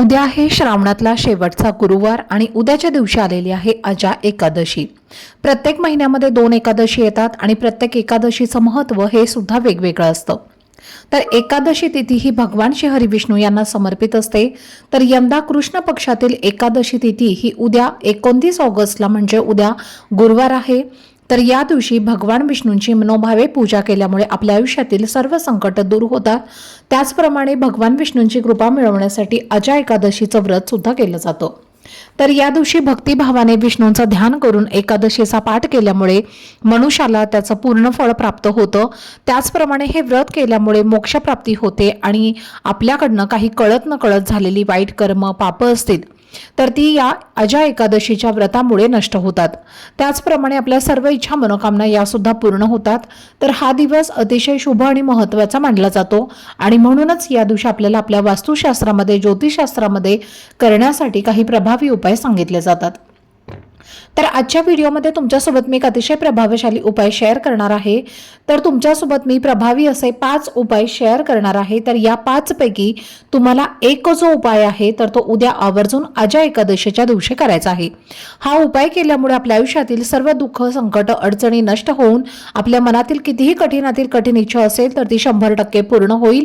उद्या आहे श्रावणातला शेवटचा गुरुवार आणि उद्याच्या दिवशी आलेली आहे अजा एकादशी. प्रत्येक महिन्यामध्ये दोन एकादशी येतात आणि प्रत्येक एकादशीचं महत्त्व हे सुद्धा वेगवेगळं असतं. तर एकादशी तिथी ही भगवान श्री हरिविष्णू यांना समर्पित असते. तर यंदा कृष्ण पक्षातील एकादशी तिथी ही उद्या एकोणतीस ऑगस्टला म्हणजे उद्या गुरुवार आहे. तर या दिवशी भगवान विष्णूंची मनोभावे पूजा केल्यामुळे आपल्या आयुष्यातील सर्व संकट दूर होतात. त्याचप्रमाणे भगवान विष्णूंची कृपा मिळवण्यासाठी अजा एकादशीचं व्रत सुद्धा केलं जातं. तर या दिवशी भक्तिभावाने विष्णूंचं ध्यान करून एकादशीचा पाठ केल्यामुळे मनुष्याला त्याचं पूर्ण फळ प्राप्त होतं. त्याचप्रमाणे हे व्रत केल्यामुळे मोक्षप्राप्ती होते आणि आपल्याकडनं काही कळत न कळत झालेली वाईट कर्म पाप असतील. तर ती या अजा एकादशीच्या व्रतामुळे नष्ट होतात. त्याचप्रमाणे आपल्या सर्व इच्छा मनोकामना यासुद्धा पूर्ण होतात. तर हा दिवस अतिशय शुभ आणि महत्त्वाचा मानला जातो आणि म्हणूनच या दिवशी आपल्याला आपल्या वास्तुशास्त्रामध्ये ज्योतिषशास्त्रामध्ये करण्यासाठी काही प्रभावी उपाय सांगितले जातात. तर आजच्या व्हिडिओमध्ये तुमच्यासोबत मी एक अतिशय प्रभावशाली उपाय शेअर करणार आहे. तर तुमच्यासोबत मी प्रभावी असे पाच उपाय शेअर करणार आहे. तर या पाचपैकी तुम्हाला एक जो उपाय आहे तर तो उद्या आवर्जून अजा एकादशीच्या दिवशी करायचा आहे. हा उपाय केल्यामुळे आपल्या आयुष्यातील सर्व दुःख संकट अडचणी नष्ट होऊन आपल्या मनातील कितीही कठीणातील कठीण इच्छा असेल तर ती शंभर टक्के पूर्ण होईल.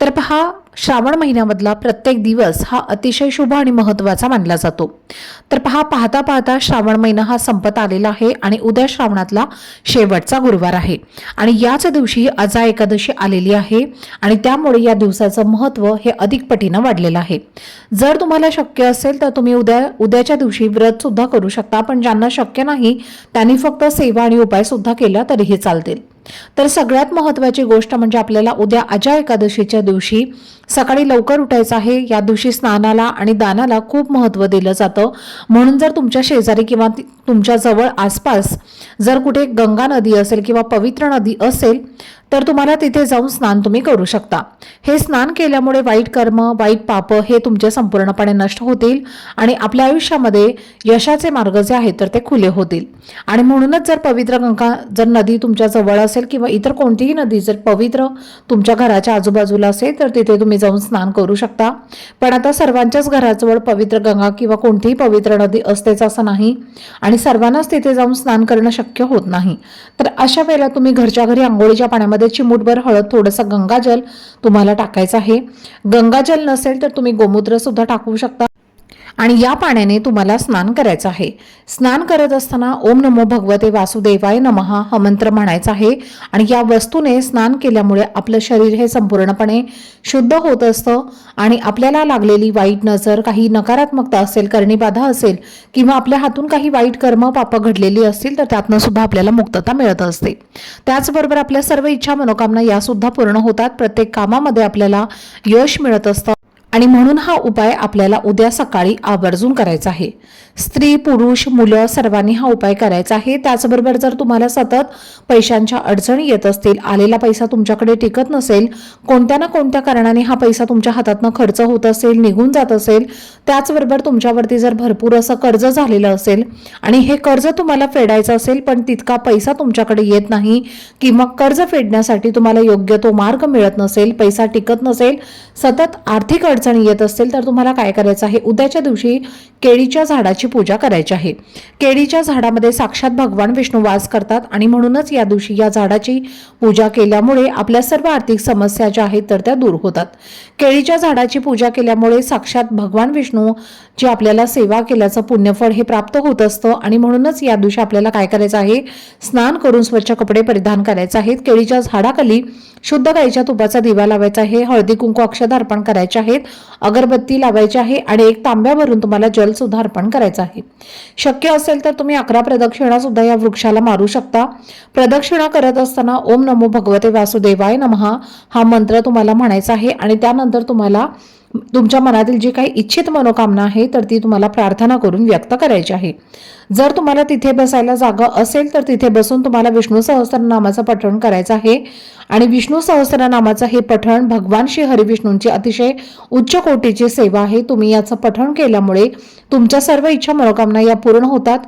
तर पहा श्रावण महिन्यामधला प्रत्येक दिवस हा अतिशय शुभ आणि महत्त्वाचा मानला जातो. तर पहा पाहता पाहता श्रावण महिना हा संपत आलेला आहे आणि उद्या श्रावणातला शेवटचा गुरुवार आहे. आणि याच दिवशी अजा एकादशी आलेली आहे आणि त्यामुळे या दिवसाचं महत्त्व हे अधिक पटीनं वाढलेलं आहे. जर तुम्हाला शक्य असेल तर तुम्ही उद्या उद्याच्या दिवशी व्रत सुद्धा करू शकता पण ज्यांना शक्य नाही त्यांनी फक्त सेवा आणि उपाय सुद्धा केला तरीही चालतील. तर सगळ्यात महत्त्वाची गोष्ट म्हणजे आपल्याला उद्या अजा एकादशीच्या दिवशी सकाळी लवकर उठायचं आहे. या दिवशी स्नानाला आणि दानाला खूप महत्त्व दिलं जातं. म्हणून जर तुमच्या शेजारी किंवा तुमच्या जवळ आसपास जर कुठे गंगा नदी असेल किंवा पवित्र नदी असेल तर तुम्हाला तिथे जाऊन स्नान तुम्ही करू शकता. हे स्नान केल्यामुळे वाईट कर्म वाईट पाप हे तुमचे संपूर्णपणे नष्ट होतील आणि आपल्या आयुष्यामध्ये यशाचे मार्ग जे आहेत तर ते खुले होतील. आणि म्हणूनच जर पवित्र गंगा जर नदी तुमच्या जवळ असेल किंवा इतर कोणतीही नदी जर पवित्र तुमच्या घराच्या आजूबाजूला असेल तर तिथे तुम्ही जाऊन स्नान करू शकता. पण आता सर्वांच्याच घराजवळ पवित्र गंगा किंवा कोणतीही पवित्र नदी असतेच असं नाही आणि सर्वांनाच तिथे जाऊन स्नान करणं शक्य होत नाही. तर अशा वेळेला तुम्ही घरच्या घरी आंघोळीच्या पाण्यामध्ये चिमूटभर हळद थोडंसं गंगाजल तुम्हाला टाकायचं आहे. गंगाजल नसेल तर तुम्ही गोमूत्र सुद्धा टाकू शकता. आणि या पाण्याने तुम्हाला स्नान करायचं आहे. स्नान करत असताना ओम नमो भगवते वासुदेवाय नमहा हा मंत्र म्हणायचा आहे. आणि या वस्तूने स्नान केल्यामुळे आपलं शरीर हे संपूर्णपणे शुद्ध होत असतं. आणि आपल्याला लागलेली वाईट नजर काही नकारात्मकता असेल करणीबाधा असेल किंवा आपल्या हातून काही वाईट कर्म पाप घडलेली असतील तर त्यातनं सुद्धा आपल्याला मुक्तता मिळत असते. त्याचबरोबर आपल्या सर्व इच्छा मनोकामना यासुद्धा पूर्ण होतात. प्रत्येक कामामध्ये आपल्याला यश मिळत असतं. आणि म्हणून हा उपाय आपल्याला उद्या सकाळी आवर्जून करायचा आहे. स्त्री पुरुष मुलं सर्वांनी हा उपाय करायचा आहे. त्याचबरोबर जर तुम्हाला सतत पैशांच्या अडचणी येत असतील आलेला पैसा तुमच्याकडे टिकत नसेल कोणत्या ना कोणत्या कारणाने हा पैसा तुमच्या हातातनं खर्च होत असेल निघून जात असेल त्याचबरोबर तुमच्यावरती जर भरपूर असं कर्ज झालेलं असेल आणि हे कर्ज तुम्हाला फेडायचं असेल पण तितका पैसा तुमच्याकडे येत नाही किंवा कर्ज फेडण्यासाठी तुम्हाला योग्य तो मार्ग मिळत नसेल पैसा टिकत नसेल सतत आर्थिक अडचणी येत असतील तर तुम्हाला काय करायचं आहे? उद्याच्या दिवशी केळीच्या झाडाची झाडाची पूजा करायची आहे. केळीच्या झाडामध्ये साक्षात भगवान विष्णू वास करतात आणि म्हणूनच या दिवशी या झाडाची पूजा केल्यामुळे आपल्या सर्व आर्थिक समस्या ज्या आहेत तर त्या दूर होतात. केळीच्या झाडाची पूजा केल्यामुळे साक्षात भगवान विष्णू जे आपल्याला सेवा केल्याचं पुण्यफळ हे प्राप्त होत असतं आणि म्हणूनच या दिवशी आपल्याला काय करायचं आहे? स्नान करून स्वच्छ कपडे परिधान करायचे आहेत. केळीच्या झाडाखाली शुद्ध गाईच्या तुपाचा दिवा लावायचा आहे. हळदी कुंकू अक्षत अर्पण करायचे आहेत. अगरबत्ती लावायची आहे आणि एक तांब्या भरून तुम्हाला जल सुद्धा अर्पण करायचं आहे. शक्य असेल तर तुम्ही अकरा प्रदक्षिणा सुद्धा या वृक्षाला मारू शकता. प्रदक्षिणा करत असताना ओम नमो भगवते वासुदेवाय नमहा हा मंत्र तुम्हाला म्हणायचा आहे आणि त्यानंतर तुम्हाला तुमच्या मनातील जी काही इच्छित मनोकामना आहे तर ती तुम्हाला प्रार्थना करून व्यक्त करायची आहे. जर तुम्हाला तिथे बसायला जागा असेल तर तिथे बसून तुम्हाला विष्णू सहस्त्रनामाचं पठण करायचं आहे. आणि विष्णू सहस्त्रनामाचं हे पठण भगवान श्री हरिविष्णूंची अतिशय उच्च कोटीची सेवा आहे. तुम्ही याचं पठण केल्यामुळे तुमच्या सर्व इच्छा मनोकामना या पूर्ण होतात.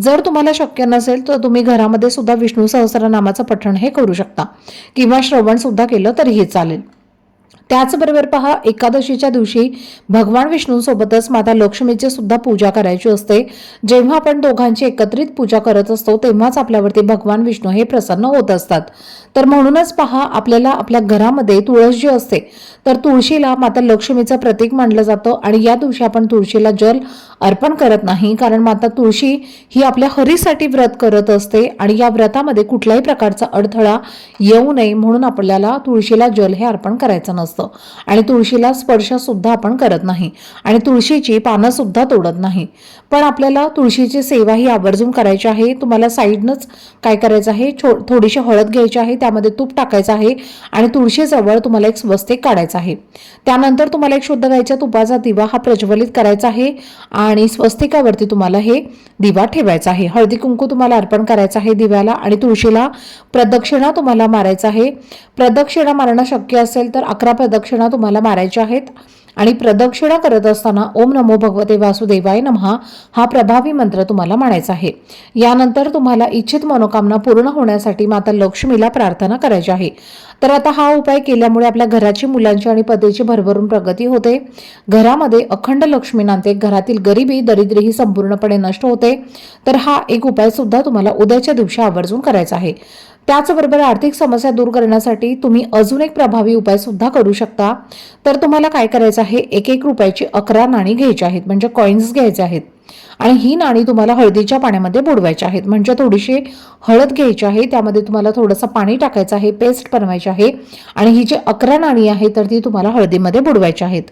जर तुम्हाला शक्य नसेल तर तुम्ही घरामध्ये सुद्धा विष्णू सहस्त्रनामाचं पठण हे करू शकता. किंवा श्रवण सुद्धा केलं तरीही चालेल. त्याचबरोबर पहा एकादशीच्या दिवशी भगवान विष्णूंसोबतच माता लक्ष्मीची सुद्धा पूजा करायची असते. जेव्हा आपण दोघांची एकत्रित पूजा करत असतो तेव्हाच आपल्यावरती भगवान विष्णू हे प्रसन्न होत असतात. तर म्हणूनच पहा आपल्याला आपल्या घरामध्ये तुळस जी असते तर तुळशीला माता लक्ष्मीचं प्रतीक मानलं जातं आणि या दिवशी आपण तुळशीला जल अर्पण करत नाही कारण माता तुळशी ही आपल्या हरीसाठी व्रत करत असते आणि या व्रतामध्ये कुठल्याही प्रकारचा अडथळा येऊ नये म्हणून आपल्याला तुळशीला जल हे अर्पण करायचं नसतं. आणि तुळशीला स्पर्श सुद्धा आपण करत नाही. आणि तुळशीची पानंसुद्धा तोडत नाही. पण आपल्याला तुळशीची सेवा ही आवर्जून करायची आहे. तुम्हाला साईडनंच काय करायचं आहे? छो थोडीशी हळद घ्यायची आहे. त्यामध्ये तूप टाकायचं आहे. आणि तुळशीजवळ तुम्हाला एक स्वस्तिक काढायचं आहे. त्यानंतर तुम्हाला एक शुद्ध गायच्या तुपाचा दिवा हा प्रज्वलित करायचा आहे. आणि स्वस्तिकावरती तुम्हाला हे दिवा ठेवायचा आहे. हळदी कुंकू तुम्हाला अर्पण करायचं आहे दिव्याला. आणि तुळशीला प्रदक्षिणा तुम्हाला मारायचा आहे. प्रदक्षिणा मारणं शक्य असेल तर अकरा प्रदक्षिणा तुम्हाला मारायच्या आहेत. आणि प्रदक्षिणा करत असताना ओम नमो भगवते वासुदेवाय नमहा हा प्रभावी मंत्र तुम्हाला म्हणायचा आहे. यानंतर तुम्हाला इच्छित मनोकामना पूर्ण होण्यासाठी माता लक्ष्मीला प्रार्थना करायची आहे. तर आता हा उपाय केल्यामुळे आपल्या घराची मुलांची आणि पतीची भरभरून प्रगती होते. घरामध्ये अखंड लक्ष्मी नांदते. घरातील गरिबी दरिद्री ही संपूर्णपणे नष्ट होते. तर हा एक उपाय सुद्धा तुम्हाला उद्याच्या दिवशी आवर्जून करायचा आहे. त्याचबरोबर आर्थिक समस्या दूर करण्यासाठी तुम्ही अजून एक प्रभावी उपाय सुद्धा करू शकता. तर तुम्हाला काय करायचं आहे? एक एक रुपयाची अकरा नाणी घ्यायची आहेत. म्हणजे कॉईन्स घ्यायचे आहेत. आणि ही नाणी तुम्हाला हळदीच्या पाण्यामध्ये बुडवायची आहेत. म्हणजे थोडीशी हळद घ्यायची आहे त्यामध्ये तुम्हाला थोडंसं पाणी टाकायचं आहे पेस्ट बनवायची आहे आणि ही जी अकरा नाणी आहे तर ती तुम्हाला हळदीमध्ये बुडवायची आहेत.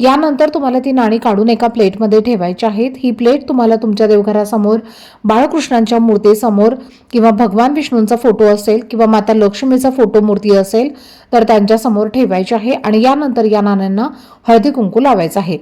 यानंतर तुम्हाला ती नाणी काढून एका प्लेटमध्ये ठेवायची आहेत. ही प्लेट तुम्हाला तुमच्या देवघरासमोर बाळकृष्णांच्या मूर्तीसमोर किंवा भगवान विष्णूंचा फोटो असेल किंवा माता लक्ष्मीचा फोटो मूर्ती असेल तर त्यांच्यासमोर ठेवायची आहे आणि यानंतर या नाण्यांना हळदी कुंकू लावायचं आहे.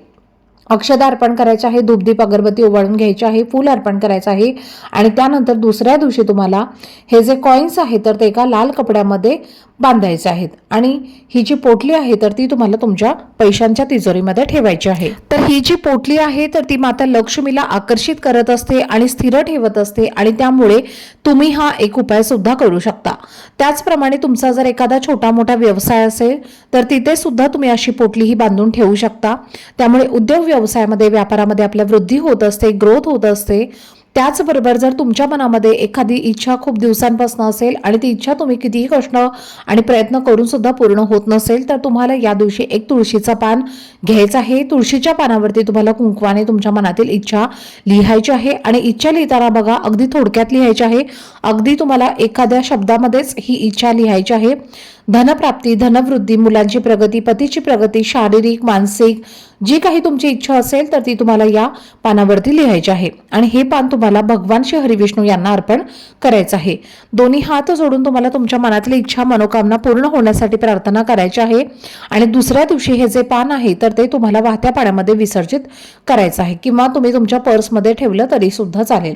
अक्षदा अर्पण करायचं आहे धूपदीप अगरबत्ती ओवाळून घ्यायची आहे फूल अर्पण करायचं आहे आणि त्यानंतर दुसऱ्या दिवशी तुम्हाला हे जे कॉईन्स आहेत तर ते एका लाल कपड्यामध्ये बांधायचे आहेत. आणि ही जी पोटली आहे तर ती तुम्हाला तुमच्या पैशांच्या तिजोरीमध्ये ठेवायची आहे. तर ही जी पोटली आहे तर ती माता लक्ष्मीला आकर्षित करत असते आणि स्थिर ठेवत असते आणि त्यामुळे तुम्ही हा एक उपाय सुद्धा करू शकता. त्याचप्रमाणे तुमचा जर एखादा छोटा मोठा व्यवसाय असेल तर तिथे सुद्धा तुम्ही अशी पोटली ही बांधून ठेवू शकता. त्यामुळे उद्योग व्यवसायामध्ये व्यापारामध्ये आपल्या वृद्धी होत असते ग्रोथ होत असते त्याचबरोबर जर तुमच्या मनामध्ये एखादी इच्छा खूप दिवसांपासून असेल आणि ती इच्छा तुम्ही कितीही कष्ट आणि प्रयत्न करून सुद्धा पूर्ण होत नसेल तर तुम्हाला या दिवशी एक तुळशीचं पान घ्यायचं आहे. तुळशीच्या पानावरती तुम्हाला कुंकवाने तुमच्या मनातील इच्छा लिहायची आहे आणि इच्छा लिहिताना बघा अगदी थोडक्यात लिहायची आहे. अगदी तुम्हाला एखाद्या शब्दामध्येच ही इच्छा लिहायची आहे. धनप्राप्ती धनवृद्धी मुलांची प्रगती पतीची प्रगती शारीरिक मानसिक जी काही तुमची इच्छा असेल तर ती तुम्हाला या पानावरती लिहायची आहे. आणि हे पान तुम्हाला भगवान श्री हरिविष्णू यांना अर्पण करायचं आहे. दोन्ही हात जोडून तुम्हाला तुमच्या मनातली इच्छा मनोकामना पूर्ण होण्यासाठी प्रार्थना करायची आहे. आणि दुसऱ्या दिवशी हे जे पान आहे तर ते तुम्हाला वाहत्या पाण्यामध्ये विसर्जित करायचं आहे. किंवा तुम्ही तुमच्या पर्समध्ये ठेवलं तरी सुद्धा चालेल.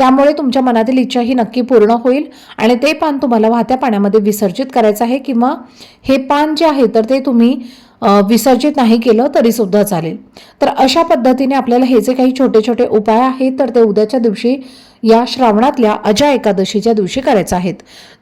त्यामुळे तुमच्या मनातील इच्छा ही नक्की पूर्ण होईल आणि ते पान तुम्हाला वाहत्या पाण्यामध्ये विसर्जित करायचं आहे किंवा हे पान जे आहे तर ते तुम्ही विसर्जित नाही केलं तरीसुद्धा चालेल. तर अशा पद्धतीने आपल्याला हे जे काही छोटे छोटे उपाय आहेत तर ते उद्याच्या दिवशी या श्रावणातल्या अजा एकादशीच्या दिवशी करायचं आहेत.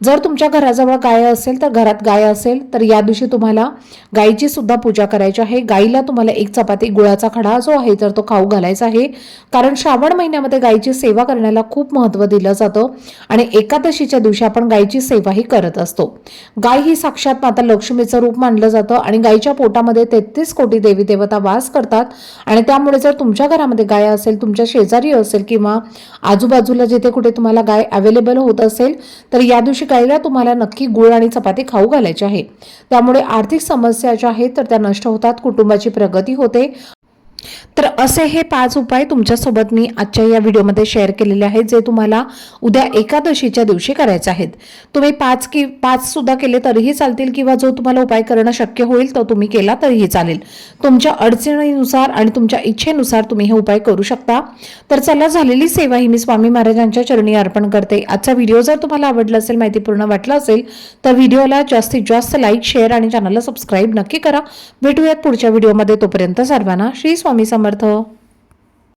जर तुमच्या घराजवळ गाय असेल तर घरात गाय असेल तर या दिवशी तुम्हाला गायीची सुद्धा पूजा करायची आहे. गाईला तुम्हाला एक चपाती गुळाचा खडा जो आहे तर तो खाऊ घालायचा आहे. कारण श्रावण महिन्यामध्ये गायीची सेवा करण्याला खूप महत्त्व दिलं जातं आणि एकादशीच्या दिवशी आपण गायीची सेवाही करत असतो. गाय ही साक्षात माता लक्ष्मीचं रूप मानलं जातं आणि गायीच्या पोटामध्ये तेहतीस कोटी देवी देवता वास करतात. आणि त्यामुळे जर तुमच्या घरामध्ये गाय असेल तुमच्या शेजारी असेल किंवा आजूबाजू आजूबाजूला जिथे कुठे तुम्हाला गाय अवेलेबल होत असेल तर या दिवशी गायीला तुम्हाला नक्की गुळ आणि चपाती खाऊ घालायची आहे. त्यामुळे आर्थिक समस्या ज्या आहेत तर त्या नष्ट होतात कुटुंबाची प्रगती होते. तर असे हे पाच उपाय तुमच्यासोबत मी आजच्या या व्हिडिओमध्ये शेअर केलेले आहेत जे तुम्हाला उद्या एकादशीच्या दिवशी करायचे आहेत. तुम्ही पाच कि पाच सुद्धा केले तरीही चालतील किंवा जो तुम्हाला उपाय करणं शक्य होईल तो तुम्ही केला तरीही चालेल. तुमच्या अडचणीनुसार आणि तुमच्या इच्छेनुसार तुम्ही हे उपाय करू शकता. तर चला झालेली सेवा ही मी स्वामी महाराजांच्या चरणी अर्पण करते. आजचा व्हिडिओ जर तुम्हाला आवडला असेल माहितीपूर्ण वाटला असेल तर व्हिडिओला जास्तीत जास्त लाईक शेअर आणि चॅनलला सबस्क्राईब नक्की करा. भेटूयात पुढच्या व्हिडिओमध्ये. तोपर्यंत सर्वांना श्री स्वामी समर्थ हो.